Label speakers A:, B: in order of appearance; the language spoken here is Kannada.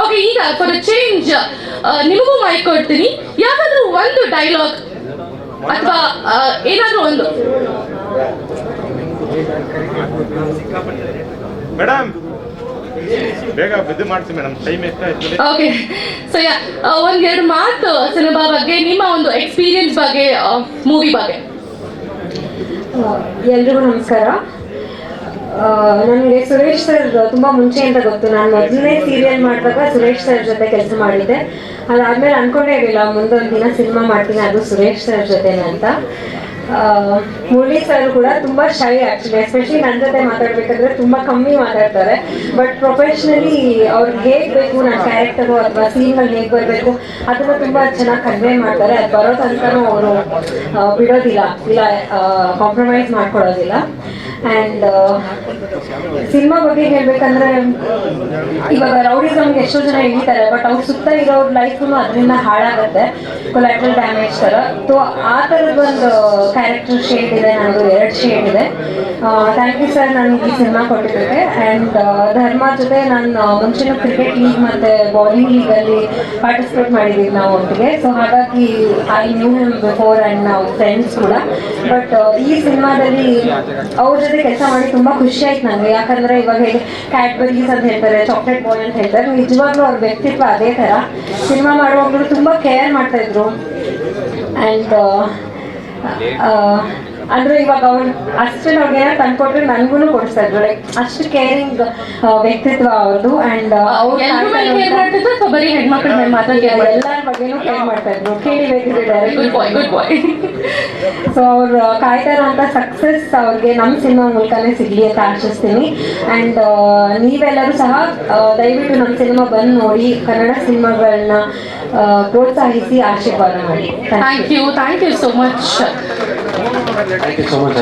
A: ಓಕೆ ಈಗ ಫಾರ್ ಚೇಂಜ್ ನಿಮಗೂ ಮೈಕ್ ಕೊಡ್ತೀನಿ ಯಾವಾದ್ರೂ ಒಂದು ಡೈಲಾಗ್ ಅಥವಾ ಏನಾದ್ರೂ ಒಂದು.
B: ಮೇಡಮ್ ಬೇಗ ಬಿದ್ದು ಮಾಡ್ತೀನಿ ಮೇಡಮ್ ಟೈಮ್ ಎಷ್ಟಾಯ್ತು
A: ಓಕೆ ಸೊ ಯಾ ಒಂದೆರಡು ಮಾತು ಸಿನಿಮಾ ಬಗ್ಗೆ ನಿಮ್ಮ ಒಂದು ಎಕ್ಸ್ಪೀರಿಯನ್ಸ್ ಬಗ್ಗೆ ಮೂವಿ ಬಗ್ಗೆ.
C: ಎಲ್ರಿಗೂ ನಮಸ್ಕಾರ. ನನಗೆ ಸುರೇಶ್ ಸರ್ ತುಂಬ ಅಂತ ಗೊತ್ತು. ನಾನು ಮೊದಲನೇ ಸೀರಿಯಲ್ ಮಾಡಿದಾಗ ಸುರೇಶ್ ಸರ್ ಜೊತೆ ಕೆಲಸ ಮಾಡಿದ್ದೆ. ಅದಾದ್ಮೇಲೆ ಅನ್ಕೊಂಡೇ ಇರಲಿಲ್ಲ, ಮುಂದೊಂದು ದಿನ ಸಿನಿಮಾ ಮಾಡ್ತೀನಿ, ಅದು ಸುರೇಶ್ ಸರ್ ಜೊತೆ ಅಂತ. ಮುರಳಿ ಸರ್ ಕೂಡ ತುಂಬ ಶೈ ಆಕ್ಚುಲಿ ಎಸ್ಪೆಷಲಿ ನನ್ನ ಜೊತೆ ಮಾತಾಡ್ಬೇಕಂದ್ರೆ ತುಂಬ ಕಮ್ಮಿ ಮಾತಾಡ್ತಾರೆ. ಬಟ್ ಪ್ರೊಫೆಷ್ನಲಿ ಅವ್ರಿಗೆ ಹೇಗ್ ಬೇಕು ನನ್ನ ಕ್ಯಾರೆಕ್ಟರು ಅಥವಾ ಸೀನ್ಗಳು ಹೇಗೆ ಬರಬೇಕು, ಅದನ್ನ ತುಂಬ ಚೆನ್ನಾಗಿ ಕನ್ವೇ ಮಾಡ್ತಾರೆ. ಅದು ಬರೋ ತನಕನೂ ಅವರು ಬಿಡೋದಿಲ್ಲ, ಇಲ್ಲ ಕಾಂಪ್ರಮೈಸ್ ಮಾಡ್ಕೊಳ್ಳೋದಿಲ್ಲ. ಆ್ಯಂಡ್ ಸಿನಿಮಾ ಬಗ್ಗೆ ಹೇಳ್ಬೇಕಂದ್ರೆ, ಇವಾಗ ರೌಡಿಸಮ್ಗೆ ಎಷ್ಟೋ ಜನ ಹೇಳ್ತಾರೆ ಬಟ್ ಅವ್ರ ಸುತ್ತ ಇರೋರ್ ಲೈಫು ಅದರಿಂದ ಹಾಳಾಗುತ್ತೆ ಕೊಲಾಟ್ರಲ್ ಡ್ಯಾಮೇಜ್ ಥರ ಸೊ ಆ ಥರದ ಒಂದು ಕ್ಯಾರೆಕ್ಟರ್ ಶೇಡ್ ಇದೆ ನನ್ನದು ಎರಡು ಶೇಡ್ ಇದೆ. ಥ್ಯಾಂಕ್ ಯು ಸರ್ ನನಗೆ ಈ ಸಿನಿಮಾ ಕೊಟ್ಟಿದ್ದಕ್ಕೆ. ಆ್ಯಂಡ್ ಧರ್ಮ ಜೊತೆ ನಾನು ಮುಂಚಿನ ಕ್ರಿಕೆಟ್ ಲೀಗ್ ಮತ್ತು ಬಾಲಿಂಗ್ ಲೀಗಲ್ಲಿ ಪಾರ್ಟಿಸಿಪೇಟ್ ಮಾಡಿದ್ದೀವಿ ನಾವು ಒಟ್ಟಿಗೆ. ಸೊ ಹಾಗಾಗಿ I knew him before and ನಾವು ಫ್ರೆಂಡ್ಸ್ ಕೂಡ. ಬಟ್ ಈ ಸಿನಿಮಾದಲ್ಲಿ ಅವ್ರ ಜೊತೆ ಕೆಲಸ ಮಾಡಿ ತುಂಬಾ ಖುಷಿ ಆಯ್ತು ನನಗೆ ಯಾಕಂದ್ರೆ ಇವಾಗ ಹೇಗೆ ಕ್ಯಾಡ್ಬರೀಸ್ ಅಂತ ಹೇಳ್ತಾರೆ ಚಾಕ್ಲೇಟ್ ಬಾಲ್ ಅಂತ ಹೇಳ್ತಾರೆ. ನಿಜವಾಗ್ಲೂ ಅವ್ರ ವ್ಯಕ್ತಿತ್ವ ಅದೇ ತರ. ಸಿನಿಮಾ ಮಾಡುವಾಗಲೂ ತುಂಬಾ ಕೇರ್ ಮಾಡ್ತಾ ಇದ್ರು. ಆ್ಯಂಡ್ ಅಂದ್ರೆ ಇವಾಗ ಅವ್ರು ಅಷ್ಟು ಅವ್ರಿಗೆ ಏನೋ ತಂದ್ಕೊಟ್ರೆ ನನ್ಗೂ ಕೊಡ್ಸ್ತಾ ಇದ್ರು. ಲೈಕ್ ಅಷ್ಟು ಕೇರಿಂಗ್ ವ್ಯಕ್ತಿತ್ವ ಅವ್ರದ್ದು ಅಂಡ್ ಅವ್ರು
A: ಬರೀ ಹೆಣ್ಮಕ್ಳ ಮೇಲೆ ಕೇರ್
C: ಎಲ್ಲರ ಬಗ್ಗೆನೂ ಕೇರ್ ಮಾಡ್ತಾ ಇದ್ರು.
A: ಗುಡ್ ಬಾಯ್
C: ಸೊ ಅವ್ರು ಕಾಯ್ತಾ ಇರೋಂಥ ಸಕ್ಸಸ್ ಅವ್ರಿಗೆ ನಮ್ಮ ಸಿನಿಮಾ ಮೂಲಕನೇ ಸಿಗ್ಲಿ ಅಂತ ಆಶಿಸ್ತೀನಿ. ಅಂಡ್ ನೀವೆಲ್ಲರೂ ಸಹ ದಯವಿಟ್ಟು ನಮ್ಮ ಸಿನಿಮಾ ಬಂದು ನೋಡಿ ಕನ್ನಡ ಸಿನಿಮಾಗಳನ್ನ ಪ್ರೋತ್ಸಾಹಿಸಿ ಆಶೀರ್ವಾದ ಮಾಡಿ.
A: Thank you thank you so much
D: Thank you so much.